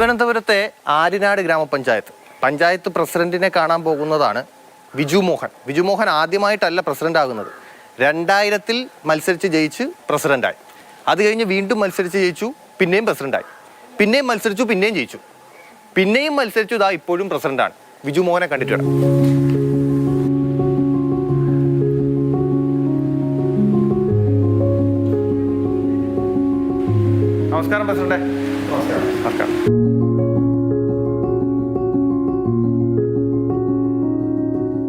തിരുവനന്തപുരത്തെ ആര്യനാട് ഗ്രാമപഞ്ചായത്ത്. പഞ്ചായത്ത് പ്രസിഡന്റിനെ കാണാൻ പോകുന്നതാണ് വിജു മോഹൻ. വിജു മോഹൻ ആദ്യമായിട്ടല്ല പ്രസിഡന്റ് ആകുന്നത്. രണ്ടായിരത്തിൽ മത്സരിച്ച് ജയിച്ച് പ്രസിഡന്റായി അത് കഴിഞ്ഞ് വീണ്ടും മത്സരിച്ച് ജയിച്ചു പിന്നെയും പ്രസിഡന്റായി പിന്നെയും മത്സരിച്ചു പിന്നെയും ജയിച്ചു. പിന്നെയും മത്സരിച്ചു ഇതാ ഇപ്പോഴും പ്രസിഡന്റാണ് വിജു മോഹനെ കണ്ടിട്ടുണ്ട്. നമസ്കാരം പ്രസിഡന്റ്. നമസ്കാരം.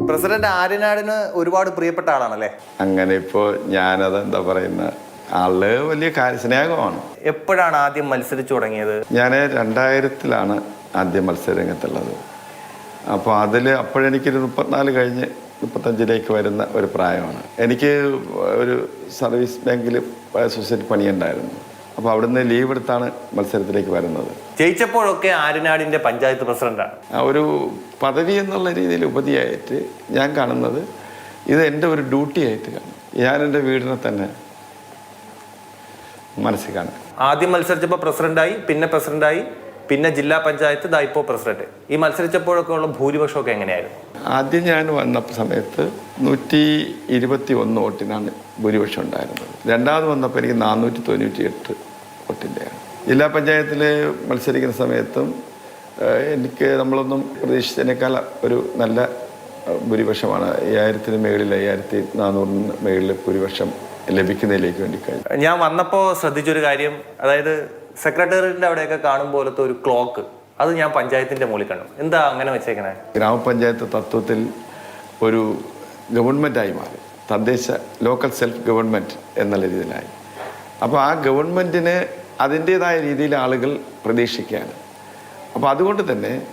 പ്രസിഡന്റ് ആര്യനാടിന് ഒരുപാട് പ്രിയപ്പെട്ട ആളാണല്ലേ? അങ്ങനെ ഇപ്പോൾ ഞാനത് എന്താ പറയുന്ന? ആൾ വലിയ കാര്യ സ്നേഹമാണ് എപ്പോഴാണ് ആദ്യം മത്സരിച്ചു തുടങ്ങിയത്? ഞാൻ രണ്ടായിരത്തിലാണ് ആദ്യം മത്സരരംഗത്തുള്ളത്. അപ്പോൾ അതിൽ അപ്പോഴെനിക്കൊരു മുപ്പത്തിനാല് കഴിഞ്ഞ് മുപ്പത്തഞ്ചിലേക്ക് വരുന്ന ഒരു പ്രായമാണ്. എനിക്ക് ഒരു സർവീസ് ബാങ്കിൽ സൊസൈറ്റി പണിയുണ്ടായിരുന്നു. അപ്പോൾ അവിടുന്ന് ലീവ് എടുത്താണ് മത്സരത്തിലേക്ക് വരുന്നത്. ജയിച്ചപ്പോഴൊക്കെ ആര്യനാടിന്റെ പഞ്ചായത്ത് പ്രസിഡന്റാണ്. ആ ഒരു പദവി എന്നുള്ള രീതിയിൽ ഉപതിയായിട്ട് ഞാൻ കാണുന്നത് ഇത് എന്റെ ഒരു ഡ്യൂട്ടി ആയിട്ട് കാണും. ഞാൻ എന്റെ വീടിനെ തന്നെ മനസ്സിൽ കാണും. ആദ്യം മത്സരിച്ചപ്പോൾ പ്രസിഡന്റായി പിന്നെ പ്രസിഡന്റായി പിന്നെ ജില്ലാ പഞ്ചായത്ത് ദൈപ്പോ പ്രസിഡന്റ്. ഈ മത്സരിച്ചപ്പോഴൊക്കെ ഉള്ള ഭൂരിപക്ഷമൊക്കെ എങ്ങനെയായിരുന്നു? ആദ്യം ഞാൻ വന്ന സമയത്ത് നൂറ്റി ഇരുപത്തി ഒന്ന് വോട്ടിനാണ് ഭൂരിപക്ഷം ഉണ്ടായിരുന്നത്. രണ്ടാമത് വന്നപ്പോൾ എനിക്ക് നാനൂറ്റി തൊണ്ണൂറ്റി എട്ട് വോട്ടിന്റെയാണ് ജില്ലാ പഞ്ചായത്തിൽ മത്സരിക്കുന്ന സമയത്തും എനിക്ക് നമ്മളൊന്നും പ്രതീക്ഷിച്ചതിനേക്കാൾ ഒരു നല്ല ഭൂരിപക്ഷമാണ്. അയ്യായിരത്തിന് മേളിൽ അയ്യായിരത്തി നാനൂറിന് മേളിൽ ഭൂരിപക്ഷം ലഭിക്കുന്നതിലേക്ക് വേണ്ടി കഴിഞ്ഞു. ഞാൻ വന്നപ്പോൾ ശ്രദ്ധിച്ചൊരു കാര്യം അതായത് സെക്രട്ടേറിയറ്റിന്റെ അവിടെയൊക്കെ കാണും പോലത്തെ ഒരു ക്ലോക്ക് അത് ഞാൻ പഞ്ചായത്തിന്റെ മുകളിൽ കണ്ടു. എന്താ അങ്ങനെ വെച്ചേക്കണേ? ഗ്രാമപഞ്ചായത്ത് തത്വത്തിൽ ഒരു ഗവൺമെന്റായി മാറി. തദ്ദേശ ലോക്കൽ സെൽഫ് ഗവൺമെന്റ് എന്നുള്ള രീതിയിലായി. അപ്പോൾ ആ ഗവൺമെന്റിന് അതിന്റേതായ രീതിയിൽ ആളുകൾ പ്രതീക്ഷിക്കുകയാണ്. അപ്പോൾ അതുകൊണ്ട് തന്നെ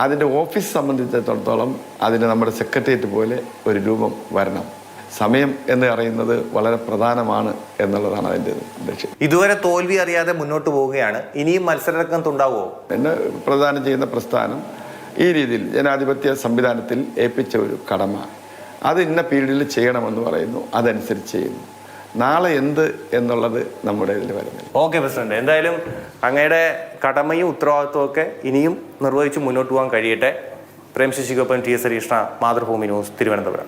അതിന്റെ ഓഫീസ് സംബന്ധിച്ചിടത്തോളം അതിന് നമ്മുടെ സെക്രട്ടേറിയറ്റ് പോലെ ഒരു രൂപം വരണം. സമയം എന്ന് പറയുന്നത് വളരെ പ്രധാനമാണ് എന്നുള്ളതാണ് അതിന്റെ ലക്ഷ്യം. ഇതുവരെ തോൽവി അറിയാതെ മുന്നോട്ട് പോവുകയാണ്. ഇനിയും മത്സരരംഗത്തുണ്ടാവുമോ എന്നെ പ്രധാനം ചെയ്യുന്ന പ്രസ്ഥാനം ഈ രീതിയിൽ ജനാധിപത്യ സംവിധാനത്തിൽ ഏൽപ്പിച്ച ഒരു കടമ. അത് ഇന്ന പീരീഡിൽ ചെയ്യണമെന്ന് പറയുന്നു അതനുസരിച്ച് ചെയ്യുന്നു. നാളെ എന്ത് എന്നുള്ളത് നമ്മുടെ ഇതിൽ വരുന്നില്ല. Okay president. എന്തായാലും അങ്ങയുടെ കടമയും ഉത്തരവാദിത്വവും ഒക്കെ ഇനിയും നിർവഹിച്ച് മുന്നോട്ട് പോകാൻ കഴിയട്ടെ. പ്രേം ശശികൊപ്പം ടി എസ് ഹരീഷ്ണ മാതൃഭൂമി ന്യൂസ് തിരുവനന്തപുരം.